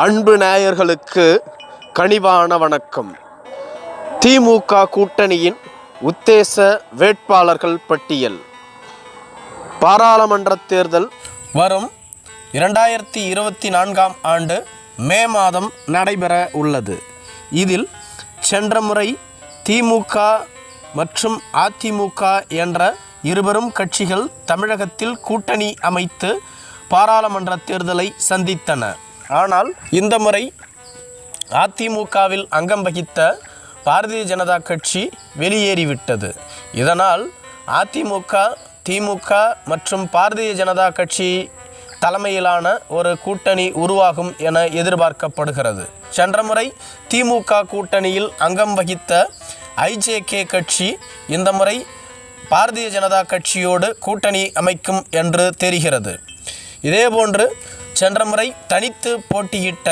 அன்பு நேயர்களுக்கு கனிவான வணக்கம். திமுக கூட்டணியின் உத்தேச வேட்பாளர்கள் பட்டியல். பாராளுமன்ற தேர்தல் வரும் இரண்டாயிரத்தி இருபத்தி நான்காம் ஆண்டு மே மாதம் நடைபெற உள்ளது. இதில் சென்ற முறை திமுக மற்றும் அதிமுக என்ற இருவரும் கட்சிகள் தமிழகத்தில் கூட்டணி அமைத்து பாராளுமன்ற தேர்தலை சந்தித்தன. ஆனால் இந்த முறை அதிமுகவில் அங்கம் வகித்த பாரதிய ஜனதா கட்சி வெளியேறிவிட்டது. இதனால் அதிமுக திமுக மற்றும் பாரதிய ஜனதா கட்சி தலைமையிலான ஒரு கூட்டணி உருவாகும் என எதிர்பார்க்கப்படுகிறது. சென்ற முறை திமுக கூட்டணியில் அங்கம் வகித்த ஐஜேகே கட்சி இந்த முறை பாரதிய ஜனதா கட்சியோடு கூட்டணி அமைக்கும் என்று தெரிகிறது. இதேபோன்று சென்ற முறை தனித்து போட்டியிட்ட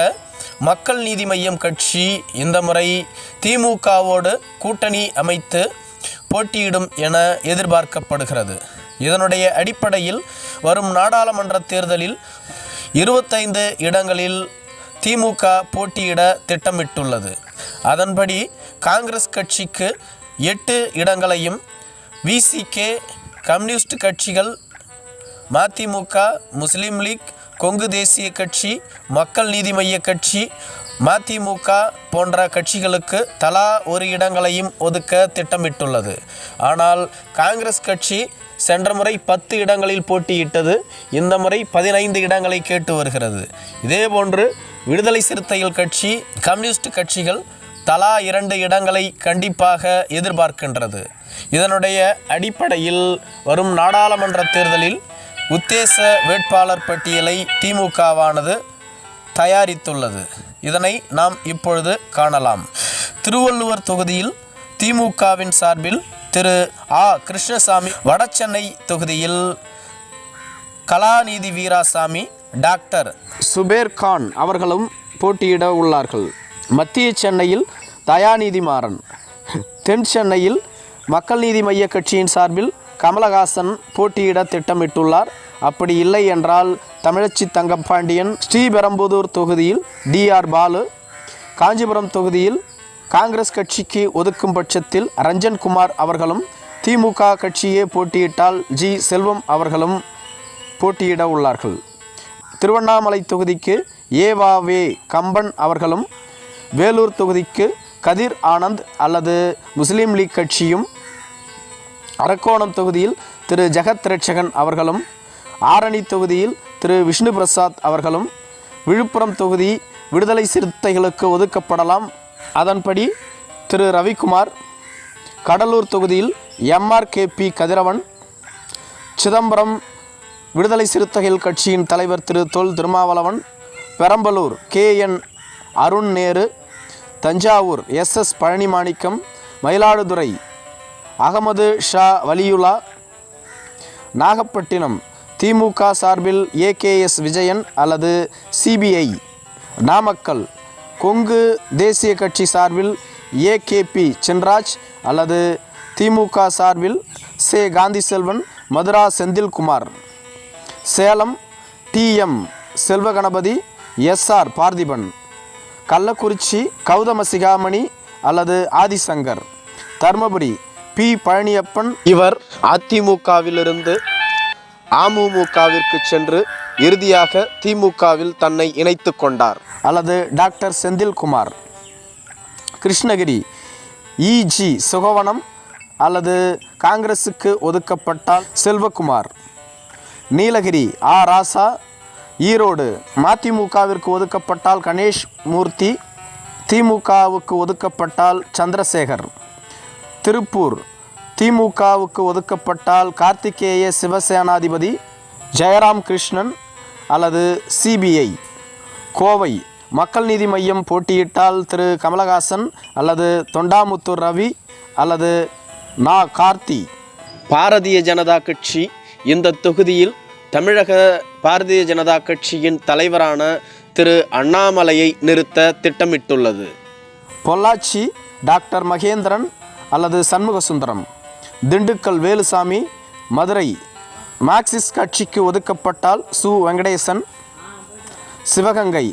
மக்கள் நீதி மய்யம் கட்சி இந்த முறை திமுகவோடு கூட்டணி அமைத்து போட்டியிடும் என எதிர்பார்க்கப்படுகிறது. இதனுடைய அடிப்படையில் வரும் நாடாளுமன்ற தேர்தலில் இருபத்தைந்து இடங்களில் திமுக போட்டியிட திட்டமிட்டுள்ளது. அதன்படி காங்கிரஸ் கட்சிக்கு எட்டு இடங்களையும் விசிகே கம்யூனிஸ்ட் கட்சிகள் மதிமுக முஸ்லீம் லீக் கொங்கு தேசிய கட்சி மக்கள் நீதி மய்ய கட்சி மதிமுக போன்ற கட்சிகளுக்கு தலா ஒரு இடங்களையும் ஒதுக்க திட்டமிட்டுள்ளது. ஆனால் காங்கிரஸ் கட்சி சென்ற முறை பத்து இடங்களில் போட்டியிட்டது இந்த முறை பதினைந்து இடங்களை கேட்டு வருகிறது. இதேபோன்று விடுதலை சிறுத்தைகள் கட்சி கம்யூனிஸ்ட் கட்சிகள் தலா இரண்டு இடங்களை கண்டிப்பாக எதிர்பார்க்கின்றது. இதனுடைய அடிப்படையில் வரும் நாடாளுமன்ற தேர்தலில் உத்தேச வேட்பாளர் பட்டியலை திமுகவானது தயாரித்துள்ளது. இதனை நாம் இப்பொழுது காணலாம். திருவள்ளுவர் தொகுதியில் திமுகவின் சார்பில் திரு. ஆ. கிருஷ்ணசாமி வடசென்னை தொகுதியில் கலாநிதி வீராசாமி டாக்டர். சுபேர் கான் அவர்களும் போட்டியிட உள்ளார்கள். மத்திய சென்னையில் தயாநிதி மாறன். தென் சென்னையில் மக்கள் நீதி மைய கட்சியின் சார்பில் கமலஹாசன் போட்டியிட திட்டமிட்டுள்ளார். அப்படி இல்லை என்றால் தமிழச்சி தங்கப்பாண்டியன் ஸ்ரீபெரும்புதூர் தொகுதியில் டிஆர் பாலு காஞ்சிபுரம் தொகுதியில் காங்கிரஸ் கட்சிக்கு ஒதுக்கும் பட்சத்தில் ரஞ்சன்குமார் அவர்களும் திமுக கட்சியே போட்டியிட்டால் ஜி செல்வம் அவர்களும் போட்டியிட உள்ளார்கள். திருவண்ணாமலை தொகுதிக்கு ஏவாவே கம்பன் அவர்களும் வேலூர் தொகுதிக்கு கதிர் ஆனந்த் அல்லது முஸ்லீம் லீக் கட்சியும் அரக்கோணம் தொகுதியில் திரு ஜெகத் ரட்சகன் அவர்களும் ஆரணி தொகுதியில் திரு விஷ்ணு பிரசாத் அவர்களும் விழுப்புரம் தொகுதி விடுதலை சிறுத்தைகளுக்கு ஒதுக்கப்படலாம். அதன்படி திரு ரவிக்குமார் கடலூர் தொகுதியில் எம்ஆர்கேபி கதிரவன் சிதம்பரம் விடுதலை சிறுத்தைகள் கட்சியின் தலைவர் Thiru Thol Thirumavalavan Perambalur K N Arun Nehru Thanjavur S S Palanimanickam Mayiladuthurai Ahmed Shah Valiyulla. Nagapattinam DMK சார்பில் ஏகேஎஸ் விஜயன் அல்லது சிபிஐ நாமக்கல் கொங்கு தேசிய கட்சி சார்பில் ஏகேபி சென்ராஜ் அல்லது திமுக சார்பில் சே Gandhi Selvan Madura Senthilkumar. Salem TM Selvaganapathy SR Parthiban. Kallakurichi Gautama Sigamani அல்லது ஆதிசங்கர். தர்மபுரி பி பழனியப்பன் இவர் அதிமுகவிலிருந்து அமமுகவிற்கு சென்று இறுதியாக திமுகவில் தன்னை இணைத்து கொண்டார். அல்லது டாக்டர் செந்தில்குமார் கிருஷ்ணகிரி இஜி சுகவனம் அல்லது காங்கிரஸுக்கு ஒதுக்கப்பட்டால் செல்வகுமார் நீலகிரி ஆ ராசா ஈரோடு மதிமுகவிற்கு ஒதுக்கப்பட்டால் கணேஷ் மூர்த்தி திமுகவுக்கு ஒதுக்கப்பட்டால் சந்திரசேகர். திருப்பூர். திமுகவுக்கு ஒதுக்கப்பட்டால் கார்த்திகேய சிவசேனாதிபதி ஜெயராம் கிருஷ்ணன் அல்லது சிபிஐ. கோவை. மக்கள் நீதி மையம் போட்டியிட்டால் திரு. கமலஹாசன் அல்லது தொண்டாமுத்தூர் ரவி அல்லது நா. கார்த்தி. பாரதிய ஜனதா கட்சி இந்த தொகுதியில் தமிழக பாரதிய ஜனதா கட்சியின் தலைவரான திரு. அண்ணாமலையை நிறுத்த திட்டமிட்டுள்ளது. பொள்ளாச்சி டாக்டர் மகேந்திரன் அல்லது சண்முகசுந்தரம் திண்டுக்கல் வேலுசாமி மதுரை மார்க்சிஸ்ட் கட்சிக்கு ஒதுக்கப்பட்டால் சு. வெங்கடேசன் சிவகங்கை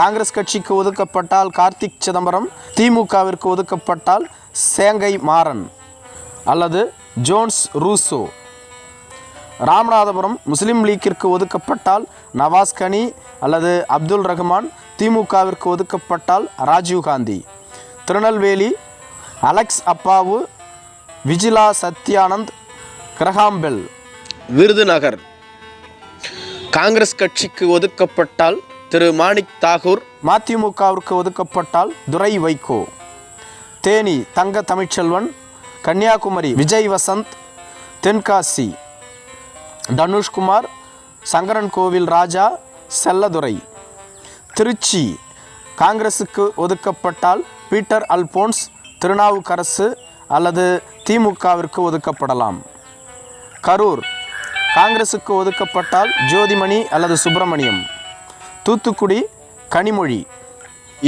காங்கிரஸ் கட்சிக்கு ஒதுக்கப்பட்டால் கார்த்திக் சிதம்பரம் திமுகவிற்கு ஒதுக்கப்பட்டால் சேங்கை மாறன் அல்லது ஜோன்ஸ் ரூசோ. ராமநாதபுரம் முஸ்லீம் லீக்கிற்கு ஒதுக்கப்பட்டால் நவாஸ் கனி அல்லது அப்துல் ரஹ்மான் திமுகவிற்கு ஒதுக்கப்பட்டால் Rajiv Gandhi Tirunelveli Alex Appavu Vijila Sathyananth Graham Bell Virudhunagar. Congress கட்சிக்கு ஒதுக்கப்பட்டால் திரு மாணிக் தாகூர். மதிமுகவிற்கு ஒதுக்கப்பட்டால் துரை வைகோ. தேனி தங்க தமிழ்ச்செல்வன் கன்னியாகுமரி விஜய் வசந்த் தென்காசி தனுஷ்குமார் சங்கரன் கோவில் ராஜா செல்லதுரை. திருச்சி காங்கிரசுக்கு ஒதுக்கப்பட்டால் பீட்டர் அல்போன்ஸ் திருநாவுக்கரசு அல்லது திமுகவிற்கு ஒதுக்கப்படலாம். கரூர் காங்கிரசுக்கு ஒதுக்கப்பட்டால் ஜோதிமணி அல்லது சுப்பிரமணியம். தூத்துக்குடி கனிமொழி.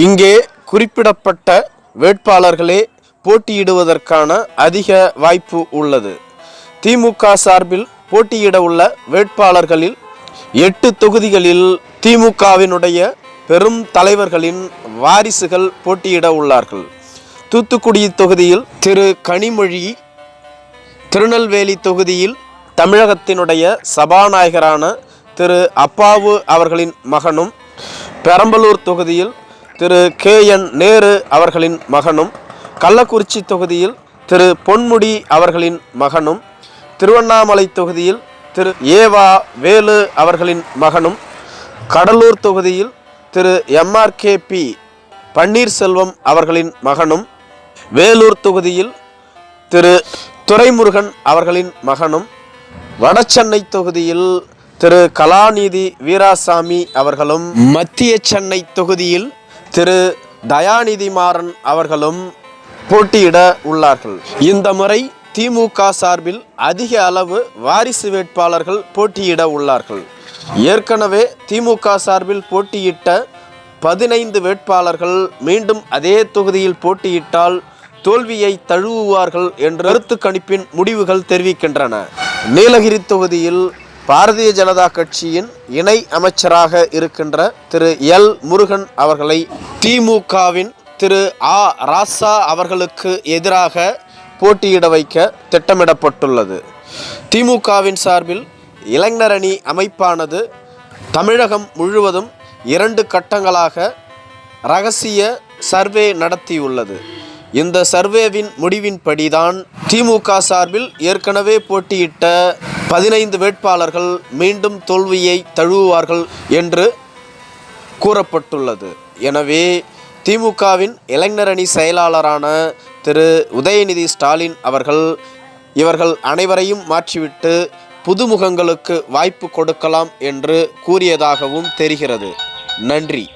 இங்கே குறிப்பிடப்பட்ட வேட்பாளர்களே போட்டியிடுவதற்கான அதிக வாய்ப்பு உள்ளது. திமுக சார்பில் போட்டியிட உள்ள வேட்பாளர்களில் எட்டு தொகுதிகளில் திமுகவினுடைய பெரும் தலைவர்களின் வாரிசுகள் போட்டியிட உள்ளார்கள். தூத்துக்குடி தொகுதியில் திரு கனிமொழி திருநெல்வேலி தொகுதியில் தமிழகத்தினுடைய சபாநாயகரான திரு அப்பாவு அவர்களின் மகனும் பெரம்பலூர் தொகுதியில் திரு கே என் நேரு அவர்களின் மகனும் கள்ளக்குறிச்சி தொகுதியில் திரு பொன்முடி அவர்களின் மகனும் திருவண்ணாமலை தொகுதியில் திரு ஏவா வேலு அவர்களின் மகனும் கடலூர் தொகுதியில் திரு எம்ஆர்கேபி பன்னீர்செல்வம் அவர்களின் மகனும் வேலூர் தொகுதியில் திரு துரைமுருகன் அவர்களின் மகனும் வடசென்னை தொகுதியில் திரு கலாநிதி வீராசாமி அவர்களும் மத்திய சென்னை தொகுதியில் திரு தயாநிதி மாறன் அவர்களும் போட்டியிட உள்ளார்கள். இந்த முறை திமுக சார்பில் அதிக அளவு வாரிசு வேட்பாளர்கள் போட்டியிட உள்ளார்கள். ஏற்கனவே திமுக சார்பில் போட்டியிட்ட பதினைந்து வேட்பாளர்கள் மீண்டும் அதே தொகுதியில் போட்டியிட்டால் தோல்வியை தழுவுவார்கள் என்ற கருத்து கணிப்பின் முடிவுகள் தெரிவிக்கின்றன. நீலகிரி தொகுதியில் பாரதிய ஜனதா கட்சியின் இணை அமைச்சராக இருக்கின்ற திரு எல். முருகன் அவர்களை திமுகவின் திரு ஆ. ராசா அவர்களுக்கு எதிராக போட்டியிட வைக்க திட்டமிடப்பட்டுள்ளது. திமுகவின் சார்பில் இளைஞரணி அமைப்பானது தமிழகம் முழுவதும் இரண்டு கட்டங்களாக ரகசிய சர்வே நடத்தியுள்ளது. இந்த சர்வேவின் முடிவின்படிதான் திமுக சார்பில் ஏற்கனவே போட்டியிட்ட பதினைந்து வேட்பாளர்கள் மீண்டும் தோல்வியை தழுவுவார்கள் என்று கூறப்பட்டுள்ளது. எனவே திமுகவின் இளைஞரணி செயலாளரான திரு. உதயநிதி ஸ்டாலின் அவர்கள் இவர்கள் அனைவரையும் மாற்றிவிட்டு புதுமுகங்களுக்கு வாய்ப்பு கொடுக்கலாம் என்று கூறியதாகவும் தெரிகிறது. நன்றி.